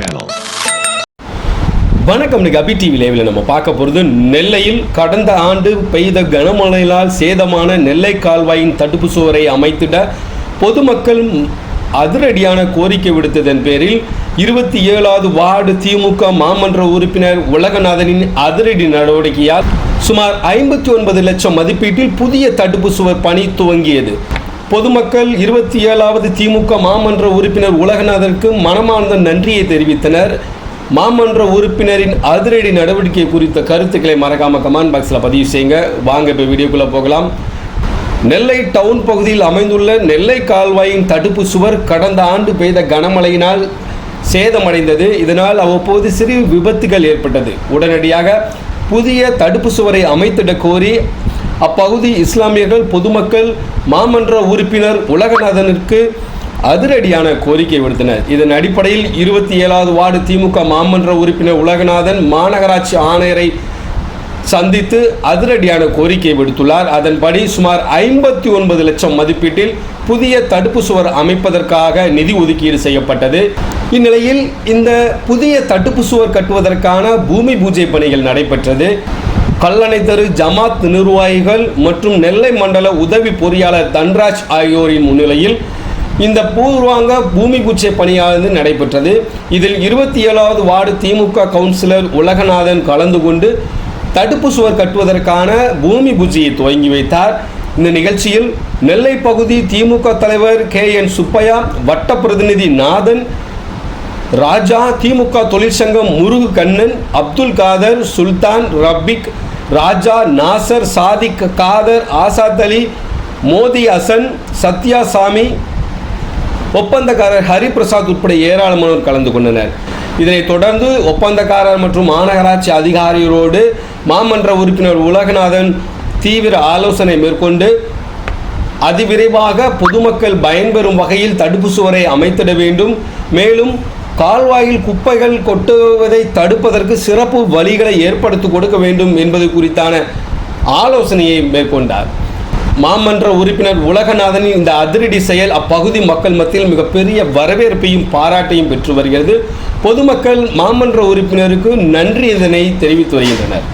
Channel வணக்கம் அபி TV லைவில் நம்ம பார்க்க போகிறது நெல்லையில் கடந்த ஆண்டு பெய்த கனமழையால் சேதமான நெல்லை கால்வாயின் தடுப்பு சுவரை அமைத்திட பொதுமக்கள் அதிரடியான கோரிக்கை விடுத்ததன் பேரில் இருபத்தி ஏழாவது வார்டு திமுக மாமன்ற உறுப்பினர் உலகநாதனின் அதிரடி நடவடிக்கையால் சுமார் ஐம்பத்தி ஒன்பது லட்சம் மதிப்பீட்டில் புதிய தடுப்பு சுவர் பணி துவங்கியது. பொதுமக்கள் இருபத்தி ஏழாவது திமுக மாமன்ற உறுப்பினர் உலகநாதருக்கு மனமார்ந்த நன்றியை தெரிவித்தனர். மாமன்ற உறுப்பினரின் அதிரடி நடவடிக்கை குறித்த கருத்துக்களை மறக்காம கமெண்ட் பாக்ஸில் பதிவு செய்யுங்க. வாங்க இப்போ வீடியோக்குள்ளே போகலாம். நெல்லை டவுன் பகுதியில் அமைந்துள்ள நெல்லை கால்வாயின் தடுப்பு சுவர் கடந்த ஆண்டு பெய்த கனமழையினால் சேதமடைந்தது. இதனால் அவ்வப்போது சிறு விபத்துகள் ஏற்பட்டது. உடனடியாக புதிய தடுப்பு சுவரை அமைத்திட கோரி அப்பகுதி இஸ்லாமியர்கள் பொதுமக்கள் மாமன்ற உறுப்பினர் உலகநாதனிற்கு அதிரடியான கோரிக்கை விடுத்தனர். இதன் அடிப்படையில் இருபத்தி ஏழாவது வார்டு திமுக மாமன்ற உறுப்பினர் உலகநாதன் மாநகராட்சி ஆணையரை சந்தித்து அதிரடியான கோரிக்கை விடுத்துள்ளார். அதன்படி சுமார் ஐம்பத்தி ஒன்பது லட்சம் மதிப்பீட்டில் புதிய தடுப்பு சுவர் அமைப்பதற்காக நிதி ஒதுக்கீடு செய்யப்பட்டது. இந்நிலையில் இந்த புதிய தடுப்பு சுவர் கட்டுவதற்கான பூமி பூஜை பணிகள் நடைபெற்றது. கல்லணை தெரு ஜமாத் நிர்வாகிகள் மற்றும் நெல்லை மண்டல உதவி பொறியாளர் தன்ராஜ் ஆகியோரின் முன்னிலையில் இந்த பூர்வாங்க பூமி பூஜை பணியானது நடைபெற்றது. இதில் இருபத்தி ஏழாவது வார்டு திமுக கவுன்சிலர் உலகநாதன் கலந்து கொண்டு தடுப்பு சுவர் கட்டுவதற்கான பூமி பூஜையை துவங்கி வைத்தார். இந்த நிகழ்ச்சியில் நெல்லை பகுதி திமுக தலைவர் கே என் சுப்பையா வட்ட பிரதிநிதி நாதன் ராஜா திமுக தொழிற்சங்கம் முருகு கண்ணன் அப்துல் காதர் சுல்தான் ரபிக் ராஜா நாசர் சாதிக் காதர் ஆசாத் அலி மோதி ஹசன் சத்யா சாமி ஒப்பந்தக்காரர் ஹரிபிரசாத் உட்பட ஏராளமானோர் கலந்து கொண்டனர். இதனைத் தொடர்ந்து ஒப்பந்தக்காரர் மற்றும் மாநகராட்சி அதிகாரிகளோடு மாமன்ற உறுப்பினர் உலகநாதன் தீவிர ஆலோசனை மேற்கொண்டு அதிவிரைவாக பொதுமக்கள் பயன்பெறும் வகையில் தடுப்பு சுவரை அமைத்திட வேண்டும். மேலும் கால்வாயில் குப்பைகள் கொட்டுவதை தடுப்பதற்கு சிறப்பு வழிகளை ஏற்படுத்தி கொடுக்க வேண்டும் என்பது குறித்தான ஆலோசனையை மேற்கொண்டார். மாமன்ற உறுப்பினர் உலகநாதனின் இந்த அதிரடி செயல் அப்பகுதி மக்கள் மத்தியில் மிகப்பெரிய வரவேற்பையும் பாராட்டையும் பெற்று வருகிறது. பொதுமக்கள் மாமன்ற உறுப்பினருக்கு நன்றி இதனை தெரிவித்து வருகின்றனர்.